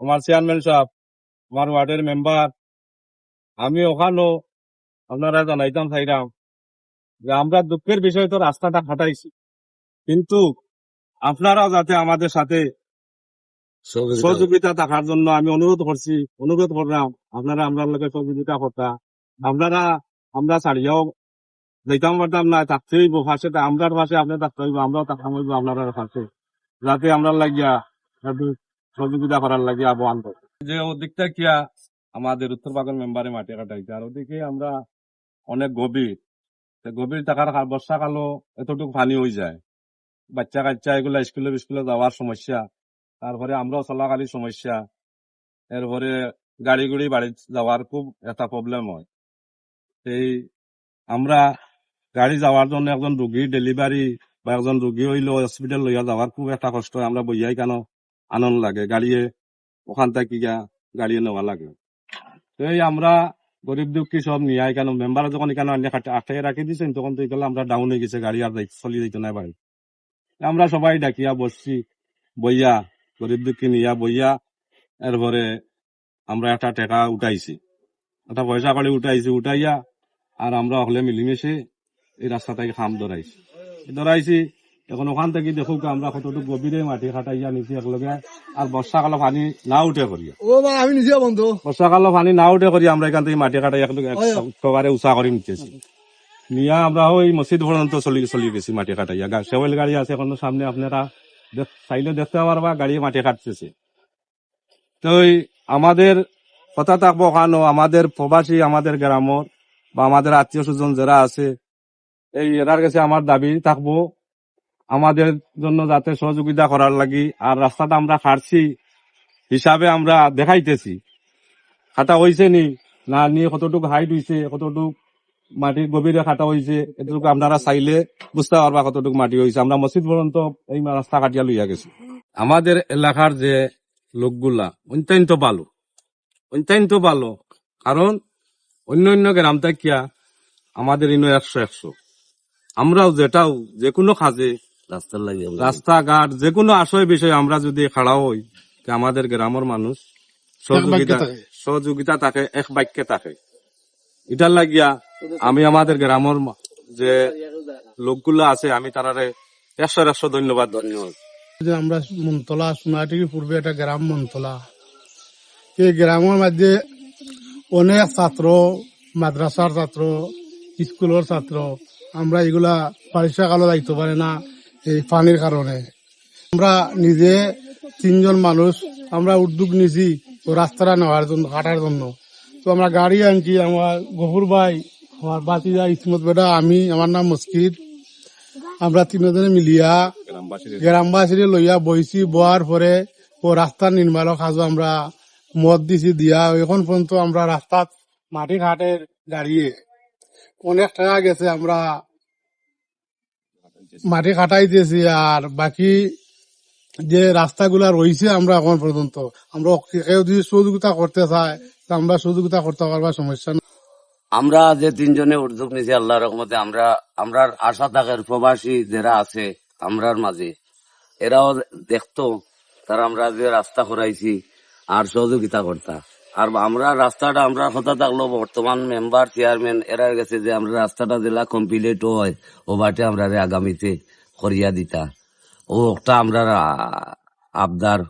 আমার চেয়ারম্যান সাহেব আমার ওয়ার্ডের মেম্বার আমি ওখানেও আপনারা জানাইতাম চাইরাম যে আমরা দুঃখের বিষয় তো রাস্তাটা ফাটাইছি কিন্তু আপনারাও যাতে আমাদের সাথে সহযোগিতা থাকার জন্য আমি অনুরোধ করছি অনুরোধ করলাম আপনারা আমরা লোকের সহযোগিতা করতা আপনারা আমরা ছাড়িয়াও যাইতাম পারতাম না থাকতে হইব পাশে আমরার পাশে আপনি থাকতে হইব আমরাও থাকতাম হইব আপনার পাশে যাতে আমরা লাগিয়া সহযোগিতা করার লাগিয়া আহ্বান যে ওদিকটা কিয়া আমাদের উত্তর বাগান মেম্বারে মাটি কাটাইছে, আর ওদিকে আমরা অনেক গভীর। গভীর থাকার কার- বর্ষাকালও এতটুকু পানি হয়ে যায়। বাচ্চা কাচ্চা এগুলা স্কুলে স্কুলে যাওয়ার সমস্যা, তারপরে আমরাও চলাকালীর সমস্যা, এরপরে গাড়ি গুড়ি বাড়ি যাওয়ার খুব একটা প্রবলেম হয়। এই আমরা গাড়ি যাওয়ার জন্য একজন রুগী ডেলিভারি বা একজন রুগী হইলেও হসপিটাল লইয়া যাওয়ার খুব একটা কষ্ট হয়, আমরা বইয়াই কেন আনন্দ লাগে, গাড়িয়ে ওখান থেকে গিয়া গাড়িয়ে নেওয়া লাগে। তো এই আমরা গরিব দুঃখী সব নিয়ে কেন মেম্বার যখন এখানে আনিয়ে আটকে রাখি দিয়েছেন তখন তো এগুলো আমরা ডাউন হয়ে গেছে, গাড়ি আর চলি যাইতো না বাড়ি আমরা সবাই ডাকিয়া বসছি, বইয়া, গরিব দুঃখী নিয়া বইয়া, এরপরে আমরা একটা টাকা উঠাইছি। একটা পয়সা করে উঠাইছি, উঠাইয়া আর আমরা হলে মিলিমিশে এই রাস্তাটাকে খাম ধরাইছি। ধরাইছি এখন ওখান থেকে দেখো আমরা কতটুকু গভীরে মাটি খাটাইয়া নিছি একলগে আর বর্ষাকালে পানি না উঠে করি ও মা আমি নিজে বন্ধু। বর্ষাকালে পানি না উঠে করি আমরা এখান থেকে মাটি কাটাই একলগে একেবারে উঁচা করে নিতেছি। নিয়া আমরা ওই মসজিদ পর্যন্ত চলি চলি গেছি মাটি কাটাইয়া গা- সেওয়েল গাড়ি আছে এখন সামনে আপনারা চাইলে দেখতে পারবা গাড়ি মাটি কাটতেছে তো আমাদের কথা থাকব ওখানো আমাদের প্রবাসী আমাদের গ্রামর বা আমাদের আত্মীয় স্বজন যারা আছে এই এরার কাছে আমার দাবি থাকব। আমাদের জন্য যাতে সহযোগিতা করার লাগি আর রাস্তাটা আমরা কাটছি হিসাবে আমরা দেখাইতেছি। খাটা হয়েছে নি না নিয়ে কতটুকু হাইট হয়েছে কতটুকু মাটির গভীরে খাটা হয়েছে এটুকু আপনারা চাইলে বুঝতে পারবা কতটুকু মাটি হয়েছে আমরা মসজিদ পর্যন্ত এই রাস্তা কাটিয়া লইয়া গেছি। আমাদের এলাকার যে লোকগুলা অত্যন্ত ভালো অত্যন্ত ভালো। কারণ অন্য অন্য গ্রাম থাকিয়া আমাদের ইনো একশো একশো। আমরাও যেটাও যে কোনো কাজে রাস্তার লাগে রাস্তাঘাট যে কোনো আশয় বিষয়ে আমরা যদি খাড়া হই আমাদের গ্রামের মানুষ সহযোগিতা সহযোগিতা থাকে এক বাক্যে থাকে। এটার লাগিয়া আমি আমাদের গ্রামের যে লোকগুলো আছে আমি তারারে একশো একশো ধন্যবাদ ধন্যবাদ যে আমরা মনতলা সোনাটির পূর্বে একটা গ্রাম মনতলা এই গ্রামের মধ্যে অনেক ছাত্র মাদ্রাসার ছাত্র স্কুলের ছাত্র আমরা এগুলা পরীক্ষা কালো যাইতে পারে না। এই পানির কারণে। আমরা নিজে তিনজন মানুষ, আমরা উদ্যোগ নিছি রাস্তাটা নেওয়ার জন্য, কাটার জন্য। তো আমরা গাড়ি আনছি, আমার গফুর ভাই, আমার বাতিজা ইসমত বেটা, আমি, আমার নাম মুস্কির আমরা তিনজনে মিলিয়া গ্রামবাসীর লইয়া বইছি, বয়ার পরে ও রাস্তার নির্মাণের কাজ আমরা মত দিছি দিয়া, এখন পর্যন্ত আমরা রাস্তাত মাটি ঘাটের দাঁড়িয়ে অনেক টাকা গেছে আমরা মাটি কাটাই দিয়েছি আর বাকি যে রাস্তাগুলা রয়েছে আমরা এখন পর্যন্ত আমরা কেউ যদি সহযোগিতা করতে তা আমরা সহযোগিতা করতে পারবা সমস্যা নেই। আমরা যে তিনজনে উদ্যোগ নিছি আল্লাহ রহমতে আমরা আমরা আশা থাকার প্রবাসী যারা আছে আমরার মাঝে এরাও দেখতো তারা আমরা যে রাস্তা করাইছি আর সহযোগিতা করতা। আর আমরা রাস্তাটা আমরা কথা থাকল বর্তমান মেম্বার চেয়ারম্যান এরা গেছে যে আমরা রাস্তাটা দিলা কমপ্লিট হয়, ও বাটে আমরা আগামীতে করিয়া দিতা। ও একটা আমরা আবদার